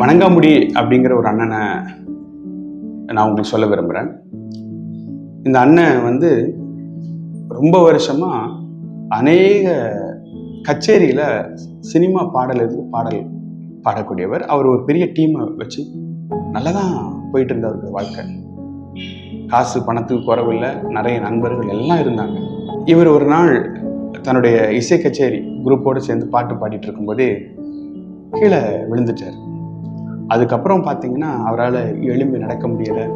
வணங்காமுடி அப்படிங்கிற ஒரு அண்ணனை நான் உங்களுக்கு சொல்ல விரும்புகிறேன் இந்த அண்ணன் வந்து ரொம்ப வருஷமா அநேக கச்சேரியில் சினிமா பாடல் இருந்து பாடல் பாடக்கூடியவர். அவர் ஒரு பெரிய டீமை வச்சு நல்லா தான் போயிட்டு இருந்தவருக்கு வாழ்க்கை. காசு பணத்துக்கு குறவில்லை நிறைய நண்பர்கள் எல்லாம் இருந்தாங்க. இவர் ஒரு நாள் தன்னுடைய இசை கச்சேரி குரூப்போடு சேர்ந்து பாட்டு பாடிட்டு இருக்கும்போதே கீழே விழுந்துட்டார். அதுக்கப்புறம் பார்த்தீங்கன்னா அவரால் எழும்பி நடக்க முடியலை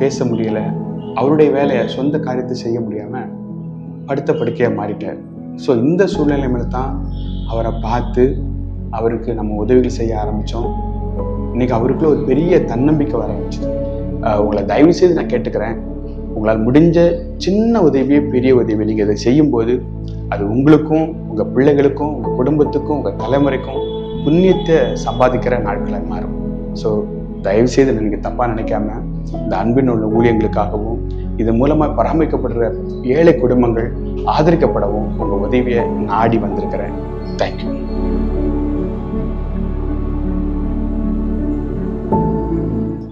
பேச முடியலை. அவருடைய வேலையை சொந்த காரியத்தை செய்ய முடியாமல் படுத்த படுக்கையாக மாறிட்டார். ஸோ இந்த சூழ்நிலைமையில தான் அவரை பார்த்து அவருக்கு நம்ம உதவிகள் செய்ய ஆரம்பித்தோம் இன்னைக்கு அவருக்குள்ள ஒரு பெரிய தன்னம்பிக்கை வர ஆரம்பிச்சது. உங்களை தயவு செய்து நான் கேட்டுக்கிறேன். உங்களால் முடிஞ்ச சின்ன உதவியே பெரிய உதவி. நீங்கள் இதை செய்யும்போது அது உங்களுக்கும் உங்கள் பிள்ளைகளுக்கும் உங்கள் குடும்பத்துக்கும் உங்கள் தலைமுறைக்கும் புண்ணியத்தை சம்பாதிக்கிற நாட்களாக மாறும். ஸோ தயவுசெய்து நீங்கள் தப்பாக நினைக்காம இந்த அன்பின் உள்ள ஊழியங்களுக்காகவும் இது மூலமாக பராமரிக்கப்படுற ஏழை குடும்பங்கள் ஆதரிக்கப்படவும் உங்கள் உதவியை நாடி வந்திருக்கிறேன். தேங்க்யூ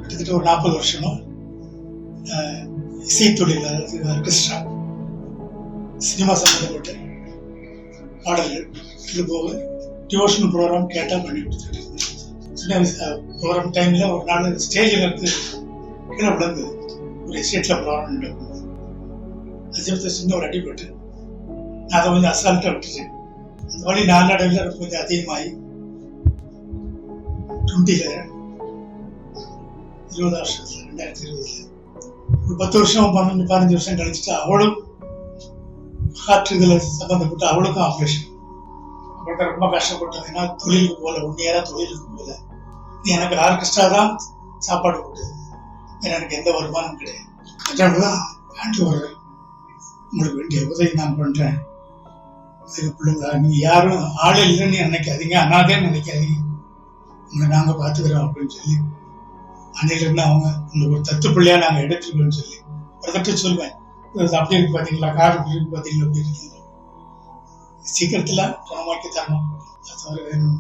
கிட்டத்தட்ட ஒரு நாற்பது வருஷமா அஹ், இசைத்தொழில் ஆர்கெஸ்ட்ரா சினிமா சம்பந்தப்பட்ட பாடல்கள் இது போக டியூஷன் ப்ரோக்ராம் கேட்டால் பண்ணி கொடுத்துட்டு சின்ன வயசு ப்ரோக்ராம் டைமில் ஒரு நாள் ஸ்டேஜில் இருந்து கீழே விழுந்து ஒரு எஸ்டேட்டில் ப்ரோக்ராம் நடக்கும். அஜிபத்தை சின்ன ஒரு அடிபட்டு நான் அதை கொஞ்சம் அசால்ட்டாக விட்டுட்டேன். அந்த வழி நாளடைவில் கொஞ்சம் அதிகமாகி டுவெண்ட்டியில் இருபது வருஷத்துல ரெண்டாயிரத்தி இருபதுல. ஒரு பத்து வருஷம் பன்னெண்டு பதினஞ்சு வருஷம் கழிச்சுட்டு அவளும் ஹார்ட் இதில் சம்மந்தப்பட்டு அவளுக்கும் ஆப்ரேஷன் அப்புறம் ரொம்ப கஷ்டப்பட்டோம் ஏன்னா தொழிலுக்கு போகல உண்மையாக தொழிலுக்கு போகல. நீ எனக்கு ஆர்கெஸ்ட்ரா தான் சாப்பாடு கொடுத்தது வேற எனக்கு எந்த வருமானம் கிடையாது. அதனால தான் ஆண்டு உங்களுக்கு வேண்டிய உதவி நான் பண்றேன். அதுக்கு பிள்ளைங்களா நீங்க யாரும் ஆள் இல்லைன்னு நினைக்காதீங்க அனாதேன்னு நினைக்காதீங்க. உங்களை நாங்க பாத்துக்கிறோம் அப்படின்னு சொல்லி அன்னையிலிருந்து அவங்க உங்களுக்கு ஒரு தத்து பிள்ளையா நாங்க எடுத்துருக்கோம்னு சொல்லி ஒரு தட்டு சொல்லுவேன் இது அப்படி இருக்கு பாத்தீங்களா கார் இருக்கு பாத்தீங்களா அப்படி சீக்கிரத்துல பணமாக்கி தரணும் அது வேணும்.